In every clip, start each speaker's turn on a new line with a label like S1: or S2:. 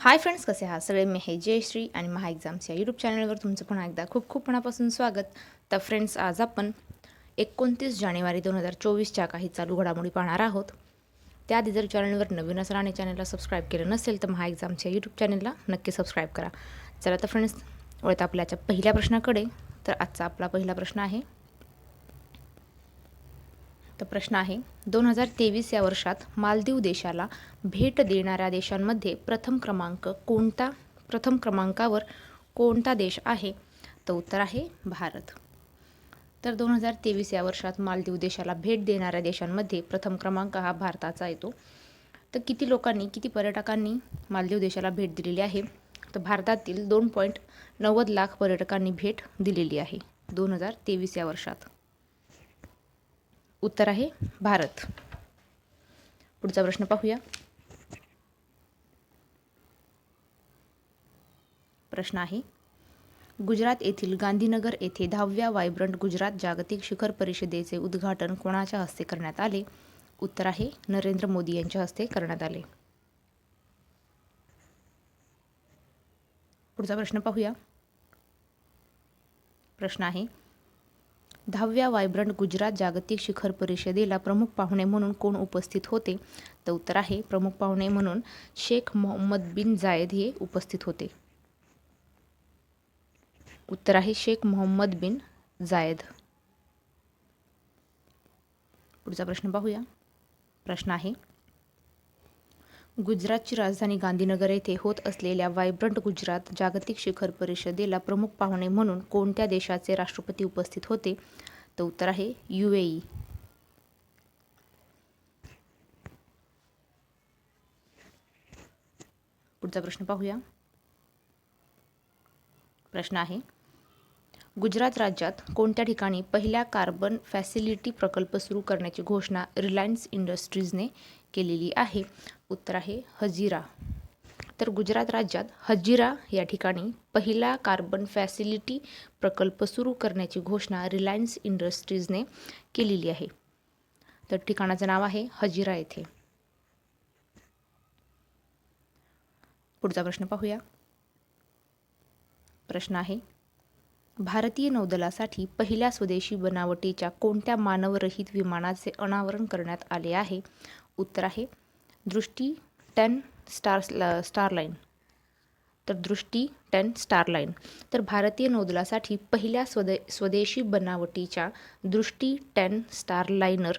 S1: Hi friends कसे आहात सगळे? मी हे जयश्री आणि महा एक्झाम्स या यूट्यूब चॅनलवर तुमचं पुन्हा एकदा खूप खूप मनापासून स्वागत. तर फ्रेंड्स आज आपण एकोणतीस जानेवारी दोन हजार चोवीसच्या काही चालू घडामोडी पाहणार आहोत. त्याआधी जर चॅनलवर नवीन असाल आणि चॅनलला सबस्क्राईब केलं नसेल तर महा एक्झामच्या यूट्यूब चॅनलला नक्की सबस्क्राईब करा. चला तर फ्रेंड्स वळत आपल्याच्या पहिल्या प्रश्नाकडे. तर आजचा आपला पहिला प्रश्न आहे तर प्रश्न आहे. दोन हजार तेवीस या वर्षात मालदीव देशाला भेट देणाऱ्या देशांमध्ये प्रथम क्रमांक कोणता प्रथम क्रमांकावर कोणता देश आहे? तर उत्तर आहे भारत. तर दोन हजार तेवीस या वर्षात मालदीव देशाला भेट देणाऱ्या देशांमध्ये प्रथम क्रमांक हा भारताचा येतो. तर किती लोकांनी किती पर्यटकांनी मालदीव देशाला भेट दिलेली आहे? तर भारतातील दोन पॉईंट नव्वद लाख पर्यटकांनी भेट दिलेली आहे दोन हजार तेवीस या वर्षात. उत्तर आहे भारत. पुढचा प्रश्न पाहूया. प्रश्न आहे गुजरात येथील गांधीनगर येथे दहाव्या वायब्रंट गुजरात जागतिक शिखर परिषदेचे उद्घाटन कोणाच्या हस्ते करण्यात आले? उत्तर आहे नरेंद्र मोदी यांच्या हस्ते करण्यात आले. पुढचा प्रश्न पाहूया. प्रश्न आहे दहाव्या वायब्रंट गुजरात जागतिक शिखर परिषदेला प्रमुख पाहुणे म्हणून कोण उपस्थित होते? तर उत्तर आहे प्रमुख पाहुणे म्हणून शेख मोहम्मद बिन जायद हे उपस्थित होते. उत्तर आहे शेख मोहम्मद बिन जायद. पुढचा प्रश्न पाहूया. प्रश्न आहे गुजरातची राजधानी गांधीनगर येथे होत असलेल्या वायब्रंट गुजरात जागतिक शिखर परिषदेला प्रमुख पाहुणे म्हणून कोणत्या देशाचे राष्ट्रपती उपस्थित होते? तर उत्तर आहे यू ए ई. पुढचा प्रश्न पाहूया. प्रश्न आहे गुजरात राज्यात कोणत्या ठिकाणी पहिल्या कार्बन फॅसिलिटी प्रकल्प सुरू करण्याची घोषणा रिलायन्स इंडस्ट्रीजने केलेली आहे. उत्तर आहे हजिरा. तर गुजरात राज्यात हजिरा या ठिकाणी पहिला कार्बन फॅसिलिटी प्रकल्प सुरू करण्याची घोषणा रिलायन्स इंडस्ट्रीजने केलेली आहे. तर ठिकाणाचं नाव आहे हजिरा येथे. पुढचा प्रश्न पाहूया. प्रश्न आहे भारतीय नौदलासाठी पहिल्या स्वदेशी बनावटीच्या कोणत्या मानवरहित विमानाचे अनावरण करण्यात आले आहे? उत्तर आहे. दृष्टी टेन स्टार स्टारलाईन तर दृष्टी टेन स्टारलाईन तर भारतीय नौदलासाठी पहिल्या स्वदे स्वदेशी बनावटीच्या दृष्टी टेन स्टारलायनर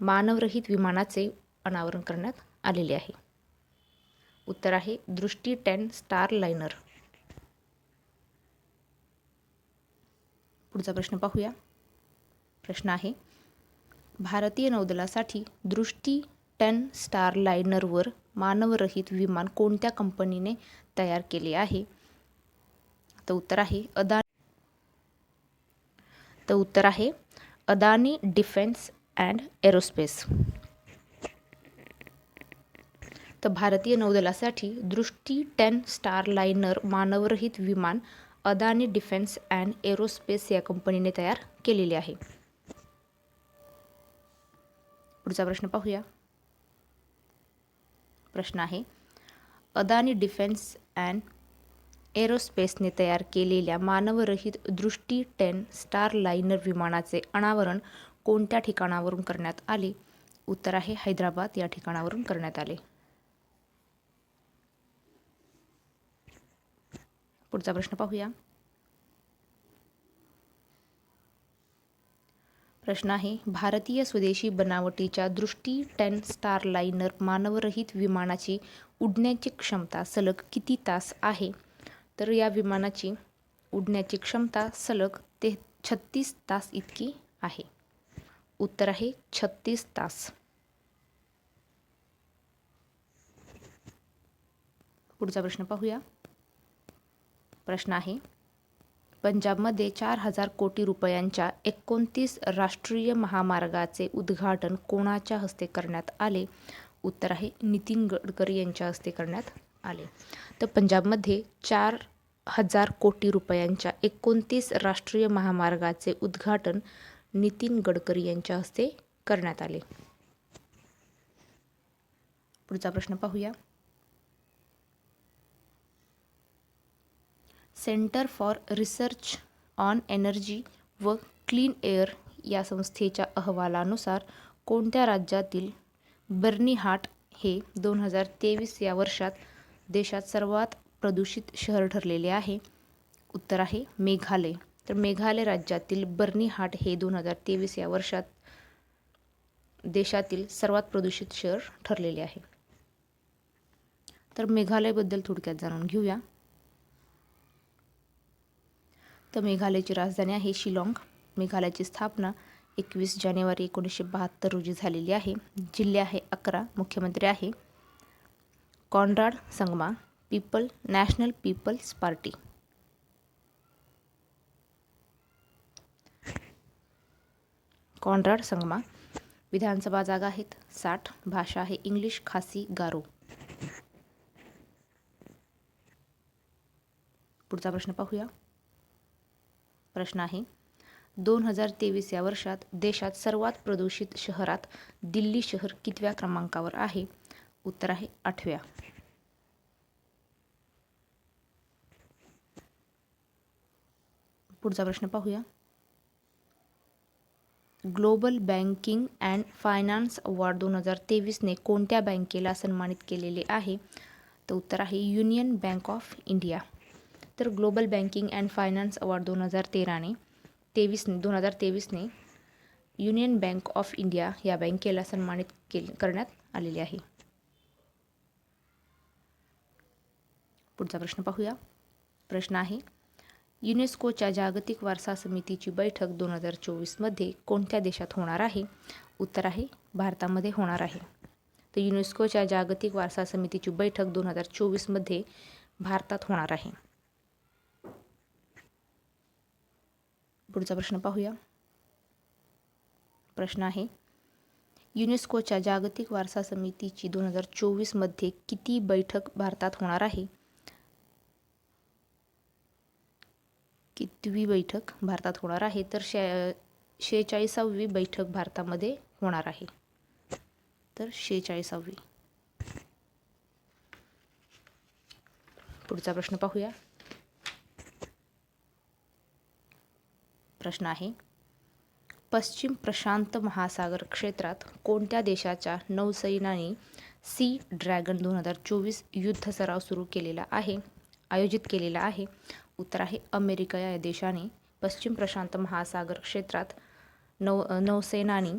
S1: मानवरहित विमानाचे अनावरण करण्यात आलेले आहे. उत्तर आहे दृष्टी टेन स्टारलायनर पुढचा प्रश्न पाहूया. प्रश्न आहे भारतीय नौदलासाठी दृष्टी टेन स्टार लायनरवर मानवरहित विमान कोणत्या कंपनीने तयार केले आहे? तर उत्तर आहे अदानी तर उत्तर आहे अदानी डिफेन्स अँड एरोस्पेस. तर भारतीय नौदलासाठी दृष्टी टेन स्टार लायनर मानवरहित विमान अदानी डिफेन्स अँड एरोस्पेस या कंपनीने तयार केलेले आहे. पुढचा प्रश्न पाहूया. प्रश्न आहे. अदानी डिफेन्स अँड एरोस्पेसने तयार केलेल्या मानवरहित दृष्टी टेन स्टार लाइनर विमानाचे अनावरण कोणत्या ठिकाणावरून करण्यात आले? उत्तर आहे हैदराबाद. या ठिकाणावरून करण्यात आले. पुढचा प्रश्न पाहूया. प्रश्न आहे. भारतीय स्वदेशी बनावटीच्या दृष्टी टेन स्टार लाइनर मानवरहित विमानाची उडण्याची क्षमता सलग किती तास आहे? तर या विमानाची उडण्याची क्षमता सलग ते छत्तीस तास इतकी आहे. उत्तर आहे छत्तीस तास. पुढचा प्रश्न पाहूया. प्रश्न आहे पंजाबमध्ये चार हजार कोटी रुपयांच्या एकोणतीस राष्ट्रीय महामार्गाचे उद्घाटन कोणाच्या हस्ते करण्यात आले? उत्तर आहे नितीन गडकरी यांच्या हस्ते करण्यात आले. तर पंजाबमध्ये चार हजार कोटी रुपयांच्या एकोणतीस राष्ट्रीय महामार्गाचे उद्घाटन नितीन गडकरी यांच्या हस्ते करण्यात आले. पुढचा प्रश्न पाहूया. Centre for research on energy व क्लीन एअर या संस्थेच्या अहवालानुसार कोणत्या राज्यातील बर्निहाट हे दोन हजार तेवीस या वर्षात देशात सर्वात प्रदूषित शहर ठरलेले आहे? उत्तर आहे मेघालय. तर मेघालय राज्यातील बर्निहाट हे दोन हजार तेवीस या वर्षात देशातील सर्वात प्रदूषित शहर ठरलेले आहे. तर मेघालयबद्दल थोडक्यात जाणून घेऊया. तर मेघालयची राजधानी आहे शिलाँग. मेघालयाची स्थापना एकवीस जानेवारी एकोणीसशे बहात्तर रोजी झालेली आहे. जिल्हे आहे अकरा मुख्यमंत्री आहे. Conrad Sangma people national people's party. Conrad Sangma विधानसभा जागा आहेत साठ भाषा आहे इंग्लिश खासी गारो. पुढचा प्रश्न पाहूया. प्रश्न आहे. दोन हजार तेवीस या वर्षात देशात सर्वात प्रदूषित शहरात दिल्ली शहर कितव्या क्रमांकावर आहे? उत्तर आहे आठव्या. पुढचा प्रश्न पाहूया. Global banking and finance award दोन हजार तेवीसने कोणत्या बँकेला सन्मानित केलेले आहे? तर उत्तर आहे युनियन बँक ऑफ इंडिया. तर global banking and finance award दोन हजार तेराने तेवीसने दोन हजार तेवीसने युनियन बँक ऑफ इंडिया या बँकेला सन्मानित केल करण्यात आलेले आहे. पुढचा प्रश्न पाहूया. प्रश्न आहे युनेस्कोच्या जागतिक वारसा समितीची बैठक दोन हजार चोवीसमध्ये कोणत्या देशात होणार आहे? उत्तर आहे भारतामध्ये होणार आहे. तर युनेस्कोच्या जागतिक वारसा समितीची बैठक दोन हजार चोवीसमध्ये भारतात होणार आहे. पुढचा प्रश्न पाहूया. प्रश्न आहे युनेस्कोच्या जागतिक वारसा समितीची दोन हजार चोवीसमध्ये किती बैठक भारतात होणार आहे? कितवी बैठक भारतात होणार आहे? तर शे शेहेचाळीसावी बैठक भारतामध्ये होणार आहे. तर शेहेचाळीसावी. पुढचा प्रश्न पाहूया. प्रश्न आहे. पश्चिम प्रशांत महासागर क्षेत्रात कोणत्या देशाच्या नौसैनाने सी ड्रॅगन दोन हजार चोवीस युद्ध सराव सुरू केलेला आहे आयोजित केलेला आहे? उत्तर आहे अमेरिका या देशाने पश्चिम प्रशांत महासागर क्षेत्रात नौ नौसेनानी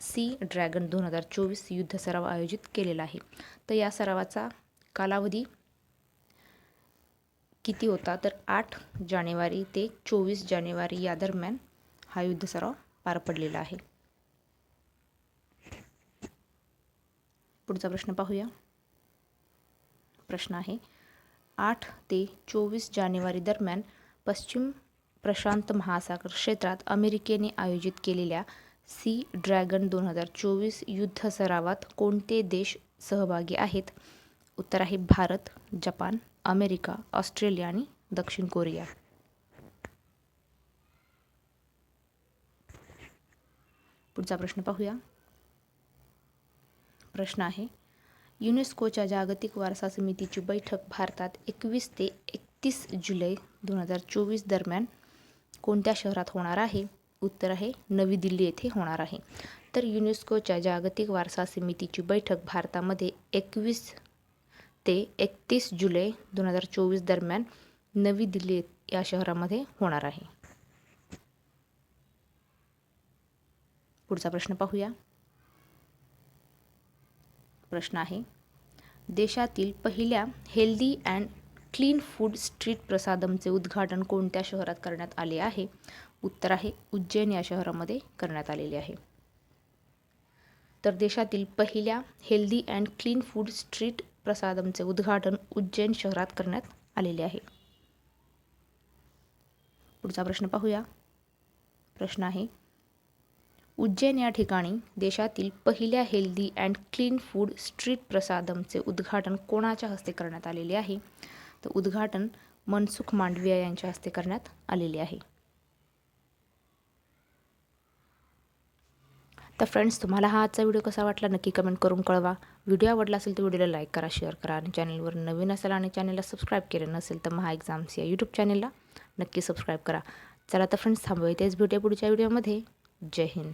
S1: सी ड्रॅगन दोन हजार चोवीस युद्ध सराव आयोजित केलेला आहे. तर या सरावाचा कालावधी किती होता? तर आठ जानेवारी ते चोवीस जानेवारी या दरम्यान हा युद्ध सराव पार पडलेला आहे. पुढचा प्रश्न पाहूया. प्रश्न आहे आठ ते चोवीस जानेवारी दरम्यान पश्चिम प्रशांत महासागर क्षेत्रात अमेरिकेने आयोजित केलेल्या सी ड्रॅगन दोन हजार चोवीस युद्ध सरावात कोणते देश सहभागी आहेत? उत्तर आहे भारत जपान अमेरिका ऑस्ट्रेलिया आणि दक्षिण कोरिया. पुढचा प्रश्न पाहूया. प्रश्न आहे युनेस्कोच्या जागतिक वारसा समितीची बैठक भारतात एकवीस ते एकतीस जुलै दोन हजार चोवीस दरम्यान कोणत्या शहरात होणार आहे? उत्तर आहे नवी दिल्ली येथे होणार आहे. तर युनेस्कोच्या जागतिक वारसा समितीची बैठक भारतामध्ये एकवीस ते एकतीस जुलै दोन हजार चोवीस दरम्यान नवी दिल्ली या शहरामध्ये होणार आहे. पुढचा प्रश्न पाहूया. प्रश्न आहे देशातील पहिल्या healthy and clean food street प्रसादमचे उद्घाटन कोणत्या शहरात करण्यात आले आहे? उत्तर आहे उज्जैन या शहरामध्ये करण्यात आलेले आहे. तर देशातील पहिल्या healthy and clean food street प्रसादमचे उद्घाटन उज्जैन शहरात करण्यात आलेले आहे. पुढचा प्रश्न पाहूया. प्रश्न आहे उज्जैन या ठिकाणी देशातील पहिल्या healthy and clean food street प्रसादमचे उद्घाटन कोणाच्या हस्ते करण्यात आलेले आहे? तर उद्घाटन मनसुख मांडविया यांच्या हस्ते करण्यात आलेले आहे. तर फ्रेंड्स तुम्हाला हा आजचा व्हिडिओ कसा वाटला नक्की कमेंट करून कळवा. व्हिडिओ आवडला असेल तर व्हिडिओला लाईक करा शेअर करा आणि चॅनलवर नवीन असेल आणि चॅनलला सबस्क्राईब केलं नसेल तर महा एक्झाम्स या यूट्यूब चॅनलला नक्की सबस्क्राईब करा. चला तर फ्रेंड्स थांबूया तेच भेटूया पुढच्या व्हिडिओमध्ये जय हिंद.